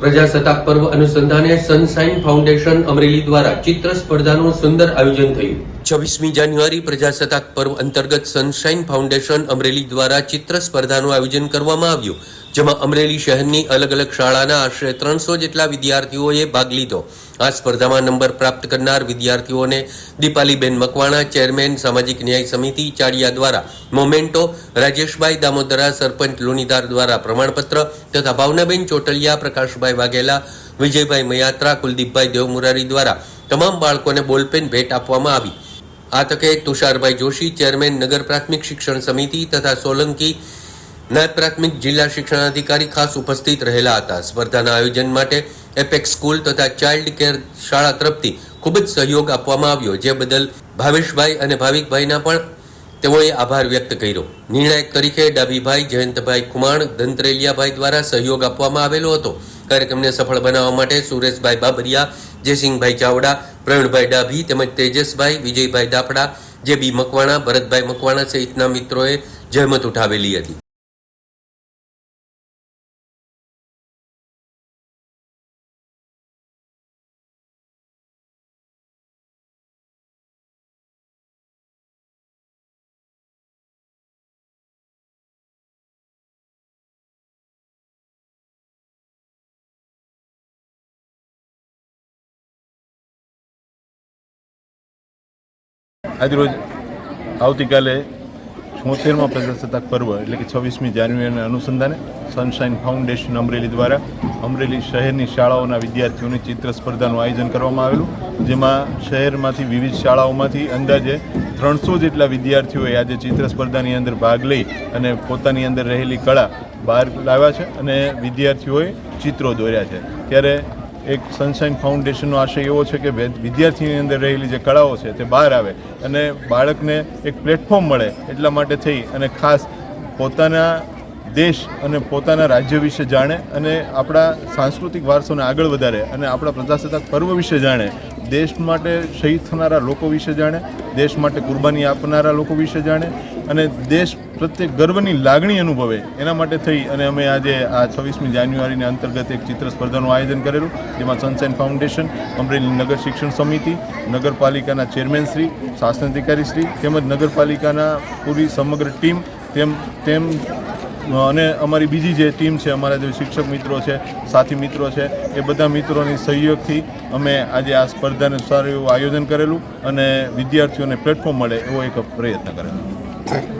પ્રજાસત્તાક પર્વ અનુસંધાને સનશાઇન ફાઉન્ડેશન અમરેલી દ્વારા ચિત્ર સ્પર્ધાનું સુંદર આયોજન થયું. છવ્વીસમી જાન્યુઆરી પ્રજાસત્તાક પર્વ અંતર્ગત સનશાઇન ફાઉન્ડેશન અમરેલી દ્વારા ચિત્ર સ્પર્ધાનું આયોજન કરવામાં આવ્યું, જેમાં અમરેલી શહેરની અલગ અલગ શાળાના આશરે ત્રણસો જેટલા વિદ્યાર્થીઓએ ભાગ લીધો. આ સ્પર્ધામાં નંબર પ્રાપ્ત કરનાર વિદ્યાર્થીઓને દીપાલીબેન મકવાણા, ચેરમેન સામાજિક ન્યાય સમિતિ ચાડિયા દ્વારા મોમેન્ટો, રાજેશભાઈ દામોદરા, સરપંચ લુણીધાર દ્વારા પ્રમાણપત્ર તથા ભાવનાબેન ચોટલિયા, પ્રકાશભાઈ વાઘેલા, વિજયભાઈ મયાત્રા, કુલદીપભાઈ દેવમુરારી દ્વારા તમામ બાળકોને બોલપેન ભેટ આપવામાં આવી. આ તકે તુષારભાઈ જોશી, ચેરમેન નગર પ્રાથમિક શિક્ષણ સમિતિ તથા સોલંકી નાયબ પ્રાથમિક જિલ્લા શિક્ષણાધિકારી ખાસ ઉપસ્થિત રહેલા હતા. સ્પર્ધાના આયોજન માટે એપેક્સ સ્કૂલ તથા ચાઇલ્ડ કેર શાળા તરફથી ખૂબ જ સહયોગ આપવામાં આવ્યો, જે બદલ ભાવેશભાઈ અને ભાવિકભાઈના પણ તેઓએ આભાર વ્યક્ત કર્યો. નિર્ણાયક તરીકે ડાભીભાઈ જયંતભાઈ ખુમાણ ધંતરેલિયાભાઈ દ્વારા સહયોગ આપવામાં આવેલો હતો. કાર્યક્રમને સફળ બનાવવા માટે સુરેશભાઈ બાબરિયા, જયસિંહભાઈ ચાવડા, પ્રવીણભાઈ ડાભી તેમજ તેજસભાઈ, વિજયભાઈ દાફડા જે બી મકવાણા, ભરતભાઈ મકવાણા સહિતના મિત્રોએ જહેમત ઉઠાવેલી હતી. આજરોજ આવતીકાલે છોતેરમાં પ્રજાસત્તાક પર્વ, એટલે કે છવ્વીસમી જાન્યુઆરીના અનુસંધાને સનશાઇન ફાઉન્ડેશન અમરેલી દ્વારા અમરેલી શહેરની શાળાઓના વિદ્યાર્થીઓની ચિત્ર સ્પર્ધાનું આયોજન કરવામાં આવેલું, જેમાં શહેરમાંથી વિવિધ શાળાઓમાંથી અંદાજે ત્રણસો જેટલા વિદ્યાર્થીઓએ આજે ચિત્ર સ્પર્ધાની અંદર ભાગ લઈ અને પોતાની અંદર રહેલી કળા બહાર લાવ્યા છે અને વિદ્યાર્થીઓએ ચિત્રો દોર્યા છે. ત્યારે એક સનશાઇન ફાઉન્ડેશનનો આશય એવો છે કે વિદ્યાર્થીની અંદર રહેલી જે કળાઓ છે તે બહાર આવે અને બાળકને એક પ્લેટફોર્મ મળે એટલા માટે થઈ અને ખાસ પોતાના દેશ અને પોતાના રાજ્ય વિશે જાણે અને આપણા સાંસ્કૃતિક વારસોને આગળ વધારે અને આપણા પ્રજાસત્તાક પર્વ વિશે જાણે દેશ માટે શહીદ થનારા લોકો વિશે જાણે, દેશ માટે કુરબાની આપનારા લોકો વિશે જાણે અને દેશ પ્રત્યે ગર્વની લાગણી અનુભવે એના માટે થઈ અને અમે આજે આ છવ્વીસમી જાન્યુઆરીના અંતર્ગત એક ચિત્ર સ્પર્ધાનું આયોજન કરેલું, જેમાં સનસાઇન ફાઉન્ડેશન, અમરેલી નગર શિક્ષણ સમિતિ, નગરપાલિકાના ચેરમેન શ્રી અધિકારીશ્રી શ્રી, તેમજ નગરપાલિકાના પૂરી સમગ્ર ટીમ, તેમ તેમ અને અમારી બીજી જે ટીમ છે, અમારા જે શિક્ષક મિત્રો છે, સાથી મિત્રો છે, એ બધા મિત્રોની સહયોગથી અમે આજે આ સ્પર્ધાને સારું એવું આયોજન કરેલું અને વિદ્યાર્થીઓને પ્લેટફોર્મ મળે એવો એક પ્રયત્ન કરેલો.